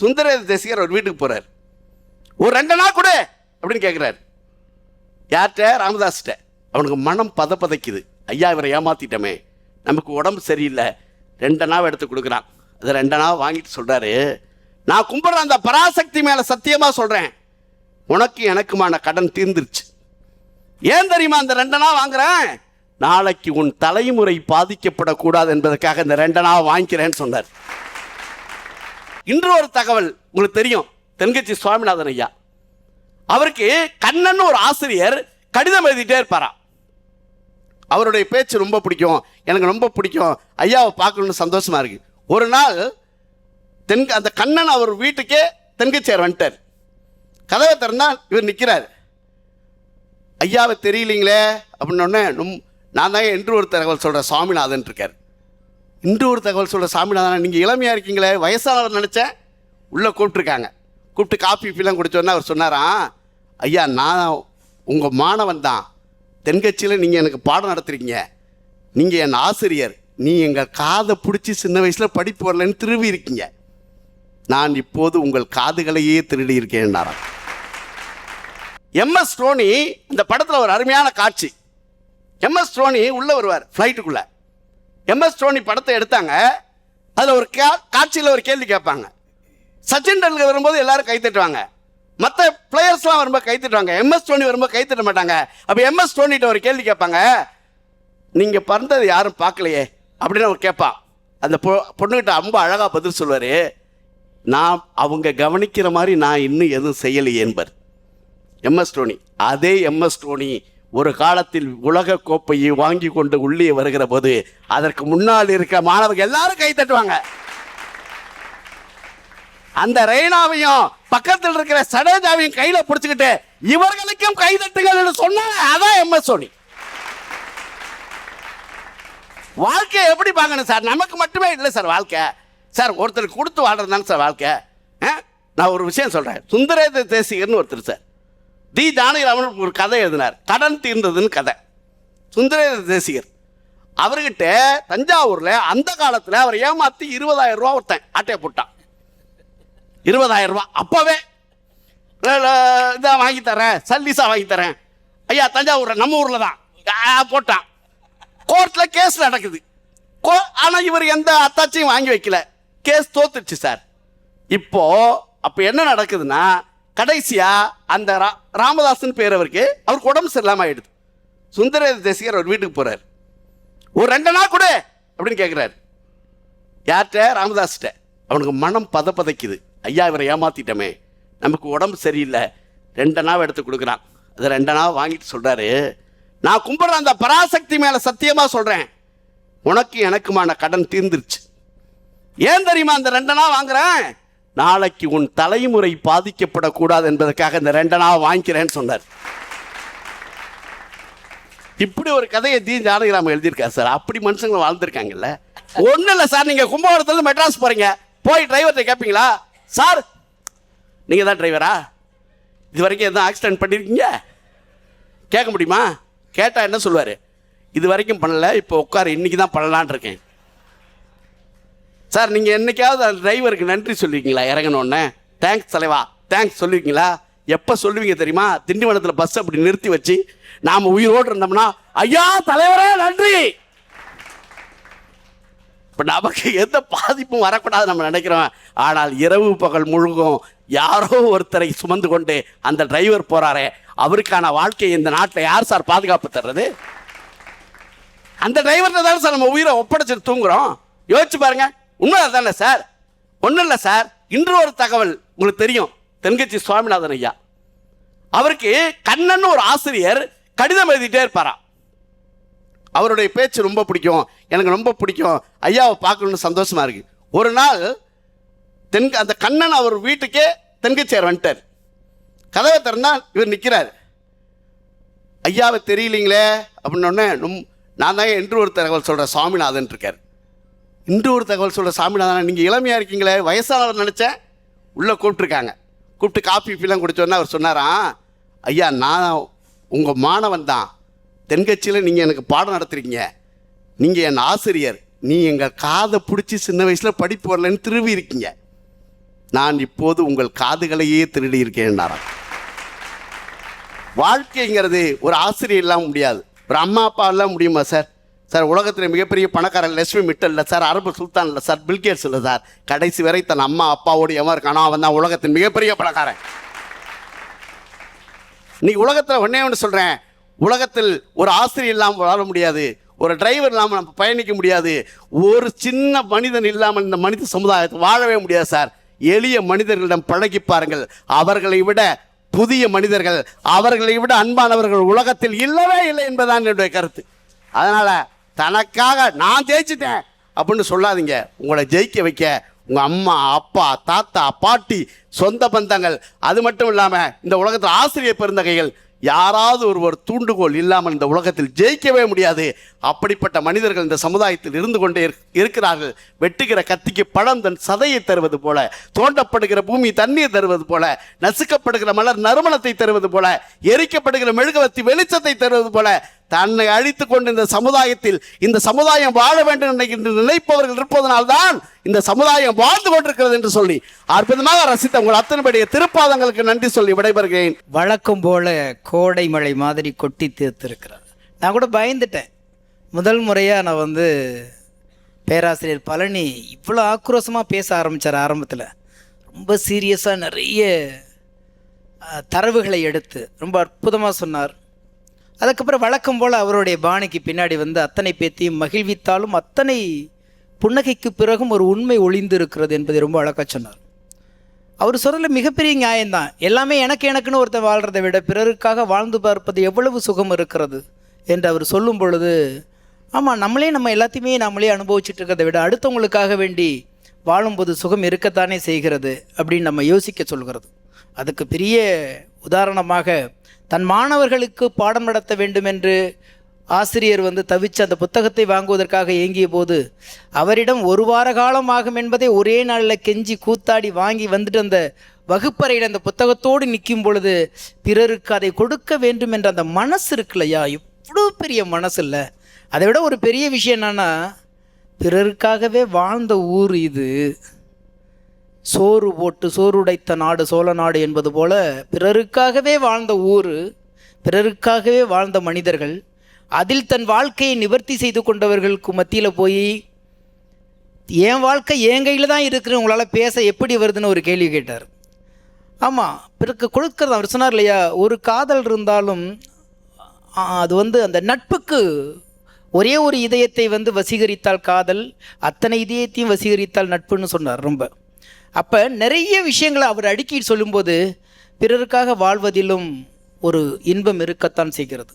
சுந்தர தேசிகர் ஒரு வீட்டுக்கு போகிறார் ஒரு ரெண்டு நாள் கூட அப்படின்னு கேட்குறாரு யார்கிட்ட? ராமதாஸ்கிட்ட. அவனுக்கு மனம் பத பதைக்குது ஐயா இவரை ஏமாத்திட்டோமே. நமக்கு உடம்பு சரியில்லை. ரெண்டு நாள் எடுத்து கொடுக்குறான். அது ரெண்டு நாள் வாங்கிட்டு சொல்கிறாரு நான் கும்பிட்ற அந்த பராசக்தி மேலே சத்தியமாக சொல்கிறேன் உனக்கு எனக்குமான கடன் தீர்ந்துருச்சு. ஏன் தெரியுமா அந்த ரெண்டு நாள் வாங்குறேன்? நாளைக்கு உன் தலைமுறை பாதிக்கப்படக்கூடாது என்பதற்காக இந்த ரெண்டு நாள் வாங்கிக்கிறேன்னு சொன்னார். இன்று ஒரு தகவல் உங்களுக்கு தெரியும். தென்கட்சி சுவாமிநாதன் ஐயா. அவருக்கு கண்ணன் ஒரு ஆசிரியர் கடிதம் எழுதிட்டே இருப்பாரா? அவருடைய பேச்சு ரொம்ப பிடிக்கும். எனக்கு ரொம்ப பிடிக்கும். ஐயாவை பார்க்கணுன்னு சந்தோஷமா இருக்கு. ஒரு நாள் தென் அந்த கண்ணன் அவர் வீட்டுக்கே தென்கட்சியார் வந்துட்டார். கதவை திறந்தா இவர் நிற்கிறார் ஐயாவை தெரியலீங்களே? அப்படின்னோடனே நும் நான் தான் என்று ஒரு தகவல் சொல்கிற சுவாமிநாதன் இருக்கார். இன்று ஒரு தகவல் சொல்கிற சாமிநாதனா நீங்கள் இளமையாக இருக்கீங்களே வயசானவர் நினச்சேன். உள்ளே கூப்பிட்ருக்காங்க கூப்பிட்டு காஃபி ஃபீலாம் குடிச்சோன்னே அவர் சொன்னாராம் ஐயா நான் உங்கள் மாணவன் தான். தென்கட்சியில் நீங்கள் எனக்கு பாடம் நடத்துகிறீங்க நீங்கள் என் ஆசிரியர். நீ எங்கள் காதை பிடிச்சி சின்ன வயசில் படிப்பு வரலன்னு திரும்பி இருக்கீங்க. நான் இப்போது உங்கள் காதுகளையே திருடி இருக்கேன்னாராம் எம்எஸ் தோனி இந்த படத்தில் ஒரு அருமையான காட்சி. எம்எஸ் தோனி உள்ளே வருவார் ஃப்ளைட்டுக்குள்ளே எம்எஸ் டோனி படத்தை எடுத்தாங்க. அதில் ஒரு கா காட்சியில் ஒரு கேள்வி கேட்பாங்க. சச்சின் டெண்டுல்கர் வரும்போது எல்லாரும் கைத்தட்டுவாங்க மற்ற பிளேயர்ஸ்லாம் வரும்போது கைத்தட்டுவாங்க எம்எஸ் தோனி வரும்போது கை மாட்டாங்க. அப்போ எம்எஸ் தோனிகிட்ட ஒரு கேள்வி கேட்பாங்க. நீங்கள் பிறந்தது யாரும் பார்க்கலையே அப்படின்னு அவர் கேட்பான் அந்த பொ பொண்ணுகிட்ட ரொம்ப அழகாக பதில் சொல்வார் நான் அவங்க கவனிக்கிற மாதிரி நான் இன்னும் எதுவும் செய்யலையே என்பர். எம்எஸ் டோனி அதே எம்எஸ் தோனி ஒரு காலத்தில் உலக கோப்பையை வாங்கி கொண்டு உள்ளே வருகிற போது அதற்கு முன்னால் இருக்க மாணவர்கள் எல்லாரும் கை தட்டுவாங்க. அந்த ரெய்னாவையும் பக்கத்தில் இருக்கிற சடேஜாவையும் கையில பிடிச்சுக்கிட்டு இவர்களுக்கும் கை தட்டுங்கள் என்று சொன்னாங்க. அதான் எம்எஸ் சோனி வாழ்க்கையை எப்படி பார்க்கணும் சார்? நமக்கு மட்டுமே இல்லை சார் வாழ்க்கை. சார் ஒருத்தருக்கு கொடுத்து வாழ்றது தானே சார் வாழ்க்கை? ஆ? நான் ஒரு விஷயம் சொல்கிறேன் சுந்தரேத தேசிகர்னு ஒருத்தர் சார். தி ஜானகிராமன் ஒரு கதை எழுதினார். கடன் தீர்ந்ததுன்னு கதை. சுந்தர தேசிகர். அவர்கிட்ட தஞ்சாவூரில் அந்த காலத்தில் அவர் ஏமாற்றி இருபதாயிரம் ரூபா ஒருத்தன் ஆட்டையை போட்டான். இருபதாயிரம் ரூபா. அப்போவே இதாக வாங்கி தரேன். சல்லிசா வாங்கி தரேன். ஐயா தஞ்சாவூரில் நம்ம ஊரில் தான். போட்டான். கோர்ட்டில் கேஸ் நடக்குது. கோ ஆனால் இவர் எந்த அத்தாச்சியும் வாங்கி வைக்கல. கேஸ் தோத்துருச்சு சார். இப்போது அப்போ என்ன நடக்குதுன்னா கடைசியா அந்த ரா ராமதாசன் பேர் அவருக்கு அவருக்கு உடம்பு சரியில்லாம ஆயிடுது. சுந்தர தேசிகர் அவர் வீட்டுக்கு போறாரு. ஒரு ரெண்டு நாள் கூட அப்படின்னு கேட்குறாரு யார்கிட்ட? ராமதாஸ்கிட்ட. அவனுக்கு மனம் பத பதைக்குது. ஐயா இவரை ஏமாத்திட்டோமே. நமக்கு உடம்பு சரியில்லை. ரெண்டு நாள் எடுத்து கொடுக்குறான். அது ரெண்டு நாள் வாங்கிட்டு சொல்கிறாரு நான் கும்பிட்ற அந்த பராசக்தி மேலே சத்தியமாக சொல்கிறேன் உனக்கு எனக்குமான கடன் தீர்ந்துருச்சு. ஏன் தெரியுமா அந்த ரெண்டு நாள் வாங்குறேன்? நாளைக்கு உன் தலைமுறை பாதிக்கப்படக்கூடாது என்பதற்காக இந்த ரெண்டு நாள் வாங்கிக்கிறேன்னு சொன்னார். இப்படி ஒரு கதையை தி. ஜானகிராம எழுதியிருக்காரு சார். அப்படி மனுஷங்க வாழ்ந்துருக்காங்கல்ல. ஒன்றும் இல்லை சார். நீங்கள் கும்பகோணத்துலேருந்து மெட்ராஸ் போகிறீங்க போய் டிரைவர்கிட்ட கேட்பீங்களா சார் நீங்கள் தான் டிரைவரா இது வரைக்கும் எதுவும் ஆக்சிடென்ட் பண்ணியிருக்கீங்க கேட்க முடியுமா? கேட்டால் என்ன சொல்லுவார்? இது வரைக்கும் பண்ணலை. இப்போ உட்கார். இன்றைக்கி தான் பண்ணலான் இருக்கேன். சார் நீங்கள் என்றைக்காவது அந்த டிரைவருக்கு நன்றி சொல்லியிருக்கீங்களா இறங்கணுன்னே தேங்க்ஸ் தலைவா. தேங்க்ஸ் சொல்லுவீங்களா எப்போ சொல்லுவீங்க தெரியுமா? திண்டிவனத்தில் பஸ் அப்படி நிறுத்தி வச்சு நாம் உயிரோடு இருந்தோம்னா ஐயா தலைவரே நன்றி! இப்போ நமக்கு எந்த பாதிப்பும் வரக்கூடாது நம்ம நினைக்கிறோம். ஆனால் இரவு பகல் முழுகும் யாரோ ஒருத்தரை சுமந்து கொண்டு அந்த டிரைவர் போகிறாரே அவருக்கான வாழ்க்கையை இந்த நாட்டில் யார் சார் பாதுகாப்பு தர்றது? அந்த டிரைவர்கிட்ட தானே சார் நம்ம உயிரை ஒப்படைச்சிட்டு தூங்குறோம். யோசிச்சு பாருங்கள் உண்மை தானே சார்? ஒன்றும் இல்லை சார். இன்று ஒரு தகவல் உங்களுக்கு தெரியும். தென்கட்சி சுவாமிநாதன் ஐயா. அவருக்கு கண்ணன் ஒரு ஆசிரியர் கடிதம் எழுதிட்டே இருப்பாராம் அவருடைய பேச்சு ரொம்ப பிடிக்கும். எனக்கு ரொம்ப பிடிக்கும். ஐயாவை பார்க்கணுன்னு சந்தோஷமா இருக்கு. ஒரு நாள் தென் அந்த கண்ணன் அவர் வீட்டுக்கே தென்கட்சியார் வந்துட்டார். கதவை திறந்தா இவர் நிற்கிறார் ஐயாவை தெரியலீங்களே? அப்படின்னோடனே நும் நான் தான் என்று ஒரு தகவல் சொல்கிறேன் சுவாமிநாதன் இருக்கார். இன்று ஒரு தகவல் சொல்கிற சாமிநாதன் நீங்கள் இளமையாக இருக்கீங்களே வயசானவர் நினச்சேன். உள்ளே கூப்பிட்ருக்காங்க கூப்பிட்டு காஃபி ஃபீலாம் குடித்தோன்னே அவர் சொன்னாராம் ஐயா நான் உங்கள் மாணவன் தான். தென்கட்சியில் நீங்கள் எனக்கு பாடம் நடத்துகிறீங்க நீங்கள் என் ஆசிரியர். நீ எங்கள் காதை பிடிச்சி சின்ன வயசில் படிப்பு வரலன்னு திருவி இருக்கீங்க. நான் இப்போது உங்கள் காதுகளையே திருடி இருக்கேன்னாராம் வாழ்க்கைங்கிறது ஒரு ஆசிரியர் இல்லாமல் முடியாது. ஒரு அம்மா அப்பா எல்லாம் முடியுமா சார்? சார் உலகத்தில் மிகப்பெரிய பணக்காரன் லட்சுமி மிட்டல் இல்லை சார் அரபு சுல்தான் இல்லை சார் பில்கேட்ஸ் இல்லை சார். கடைசி வரை தன் அம்மா அப்பாவோடு எவன் இருக்கானோ அவன் தான் உலகத்தின் மிகப்பெரிய பணக்காரன். இன்னைக்கு உலகத்தில் ஒன்றே ஒன்று சொல்கிறேன் உலகத்தில் ஒரு ஆசிரியர் இல்லாமல் வாழ முடியாது. ஒரு டிரைவர் இல்லாமல் நம்ம பயணிக்க முடியாது. ஒரு சின்ன மனிதன் இல்லாமல் இந்த மனித சமுதாயத்தை வாழவே முடியாது சார். எளிய மனிதர்களிடம் பழகி பாருங்கள். அவர்களை விட புதிய மனிதர்கள் அவர்களை விட அன்பானவர்கள் உலகத்தில் இல்லவே இல்லை என்பதுதான் என்னுடைய கருத்து. அதனால் தனக்காக நான் ஜெயிச்சிட்டேன் அப்படின்னு சொல்லாதீங்க. உங்களை ஜெயிக்க வைக்க உங்கள் அம்மா அப்பா தாத்தா பாட்டி சொந்த பந்தங்கள் அது மட்டும் இல்லாமல் இந்த உலகத்தில் ஆசிரியர் பெருந்தகைகள் யாராவது ஒருவர் தூண்டுகோல் இல்லாமல் இந்த உலகத்தில் ஜெயிக்கவே முடியாது. அப்படிப்பட்ட மனிதர்கள் இந்த சமுதாயத்தில் இருந்து கொண்டே இருக்கிறார்கள். வெட்டுகிற கத்திக்கு பழம் தன் சதையை தருவது போல தோண்டப்படுகிற பூமி தண்ணீர் தருவது போல நசுக்கப்படுகிற மலர் நறுமணத்தை தருவது போல எரிக்கப்படுகிற மெழுகுவத்தி வெளிச்சத்தை தருவது போல தன்னை அழித்து கொண்டு இந்த சமுதாயத்தில் இந்த சமுதாயம் வாழ வேண்டும் என்று நினைப்பவர்கள் இருப்பதனால்தான் இந்த சமுதாயம் வாழ்ந்து கொண்டிருக்கிறது என்று சொல்லி அற்புதமாக ரசித்த உங்கள் அத்தனைபடிய திருப்பாதங்களுக்கு நன்றி சொல்லி விடைபெறுகிறேன். வழக்கம் போல கோடை மழை மாதிரி கொட்டி தீர்த்திருக்கிறார். நான் கூட பயந்துட்டேன். முதல் முறையாக நான் வந்து பேராசிரியர் பழனி இவ்வளோ ஆக்ரோஷமாக பேச ஆரம்பித்தார் ஆரம்பத்தில். ரொம்ப சீரியஸாக நிறைய தரவுகளை எடுத்து ரொம்ப அற்புதமாக சொன்னார். அதுக்கப்புறம் வழக்கம் போல் அவருடைய பாணிக்கு பின்னாடி வந்து அத்தனை பேத்தையும் மகிழ்வித்தாலும் அத்தனை புன்னகைக்கு பிறகும் ஒரு உண்மை ஒளிந்து இருக்கிறது என்பதை ரொம்ப அழகாக சொன்னார். அவர் சொல்கிறதுல மிகப்பெரிய நியாயம்தான். எல்லாமே எனக்கு எனக்குன்னு ஒருத்தன் வாழ்கிறத விட பிறருக்காக வாழ்ந்து பார்ப்பது எவ்வளவு சுகம் இருக்கிறது என்று அவர் சொல்லும் பொழுது ஆமாம் நம்மளே நம்ம எல்லாத்தையுமே நம்மளே அனுபவிச்சுட்டு இருக்கிறத விட அடுத்தவங்களுக்காக வேண்டி வாழும்போது சுகம் இருக்கத்தானே செய்கிறது அப்படின்னு நம்ம யோசிக்க சொல்கிறது. அதுக்கு பெரிய உதாரணமாக தன் மாணவர்களுக்கு பாடம் நடத்த வேண்டும் என்று ஆசிரியர் வந்து தவிச்சு அந்த புத்தகத்தை வாங்குவதற்காக ஏங்கிய போது அவரிடம் ஒரு வார காலம் ஆகும் என்பதை ஒரே நாளில் கெஞ்சி கூத்தாடி வாங்கி வந்துட்டு அந்த வகுப்பறையில் அந்த புத்தகத்தோடு நிற்கும் பொழுது பிறருக்கு அதை கொடுக்க வேண்டும் என்ற அந்த மனசு இருக்குல்லையா? இவ்வளோ பெரிய மனசு இல்லை அதை விட ஒரு பெரிய விஷயம் என்னன்னா பிறருக்காகவே வாழ்ந்த ஊர் இது. சோறு போட்டு சோறு உடைத்த நாடு சோழ நாடு என்பது போல பிறருக்காகவே வாழ்ந்த ஊர் பிறருக்காகவே வாழ்ந்த மனிதர்கள் அதில் தன் வாழ்க்கையை நிவர்த்தி செய்து கொண்டவர்களுக்கு மத்தியில் போய் என் வாழ்க்கை என் கையில் தான் இருக்குன்னு உங்களால் பேச எப்படி வருதுன்னு ஒரு கேள்வி கேட்டார். ஆமாம் பிறகு கொடுக்கறது அவர் சொன்னார் இல்லையா ஒரு காதல் இருந்தாலும் அது வந்து அந்த நட்புக்கு ஒரே ஒரு இதயத்தை வந்து வசீகரித்தால் காதல் அத்தனை இதயத்தையும் வசீகரித்தால் நட்புன்னு சொன்னார் ரொம்ப. அப்போ நிறைய விஷயங்களை அவர் அடுக்கி சொல்லும்போது பிறருக்காக வாழ்வதிலும் ஒரு இன்பம் இருக்கத்தான் செய்கிறது.